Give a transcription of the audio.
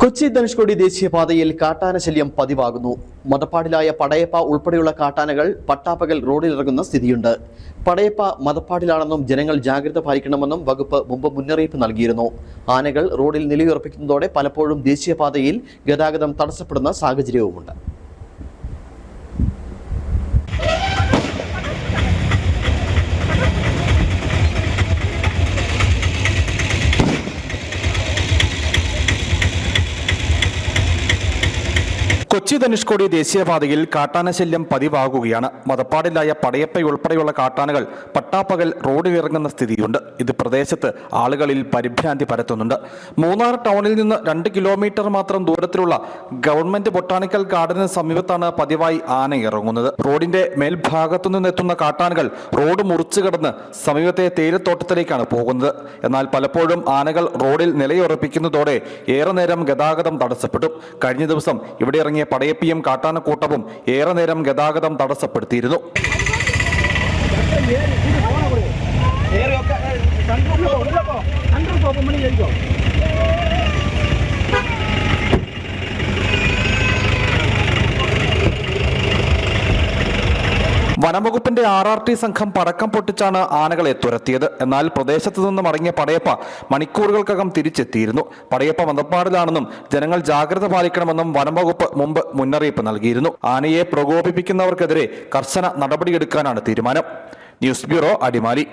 കൊച്ചി ധനുഷ്കോടി ദേശീയപാതയിൽ കാട്ടാന ശല്യം പതിവാകുന്നു. മതപ്പാടിലായ പടയപ്പ ഉൾപ്പെടെയുള്ള കാട്ടാനകൾ പട്ടാപ്പകൽ റോഡിലിറങ്ങുന്ന സ്ഥിതിയുണ്ട്. പടയപ്പ മതപ്പാടിലാണെന്നും ജനങ്ങൾ ജാഗ്രത പാലിക്കണമെന്നും വകുപ്പ് മുമ്പ് മുന്നറിയിപ്പ് നൽകിയിരുന്നു. ആനകൾ റോഡിൽ നിലയുറപ്പിക്കുന്നതോടെ പലപ്പോഴും ദേശീയപാതയിൽ ഗതാഗതം തടസ്സപ്പെടുന്ന സാഹചര്യവുമുണ്ട്. കൊച്ചി ധനുഷ്കോടി ദേശീയപാതയിൽ കാട്ടാന ശല്യം പതിവാകുകയാണ് മതപ്പാടിലായ പടയപ്പയുൾപ്പെടെയുള്ള കാട്ടാനകൾ പട്ടാപ്പകൽ റോഡിലിറങ്ങുന്ന സ്ഥിതിയുണ്ട്. ഇത് പ്രദേശത്ത് ആളുകളിൽ പരിഭ്രാന്തി പരത്തുന്നുണ്ട്. മൂന്നാർ ടൗണിൽ നിന്ന് രണ്ട് കിലോമീറ്റർ മാത്രം ദൂരത്തിലുള്ള ഗവൺമെന്റ് ബൊട്ടാണിക്കൽ ഗാർഡന് സമീപത്താണ് പതിവായി ആന ഇറങ്ങുന്നത് റോഡിന്റെ മേൽഭാഗത്തു നിന്നെത്തുന്ന കാട്ടാനകൾ റോഡ് മുറിച്ചു കടന്ന് സമീപത്തെ തേയിലത്തോട്ടത്തിലേക്കാണ് പോകുന്നത്. എന്നാൽ പലപ്പോഴും ആനകൾ റോഡിൽ നിലയുറപ്പിക്കുന്നതോടെ ഏറെ നേരം ഗതാഗതം തടസ്സപ്പെട്ടു കഴിഞ്ഞ ദിവസം ഇവിടെ ഇറങ്ങിയ പടയപ്പിയും കാട്ടാനക്കൂട്ടവും ഏറെ നേരം ഗതാഗതം തടസ്സപ്പെടുത്തിയിരുന്നു. വനംവകുപ്പിന്റെ ആർ ആർ ടി സംഘം പടക്കം പൊട്ടിച്ചാണ് ആനകളെ തുരത്തിയത്. എന്നാൽ പ്രദേശത്തു നിന്ന് മടങ്ങിയ പടയപ്പ മണിക്കൂറുകൾക്കകം തിരിച്ചെത്തിയിരുന്നു. പടയപ്പ മന്ദപ്പാടിലാണെന്നും ജനങ്ങൾ ജാഗ്രത പാലിക്കണമെന്നും വനംവകുപ്പ് മുമ്പ് മുന്നറിയിപ്പ് നൽകിയിരുന്നു. ആനയെ പ്രകോപിപ്പിക്കുന്നവർക്കെതിരെ കർശന നടപടിയെടുക്കാനാണ് തീരുമാനം. News bureau Adimali.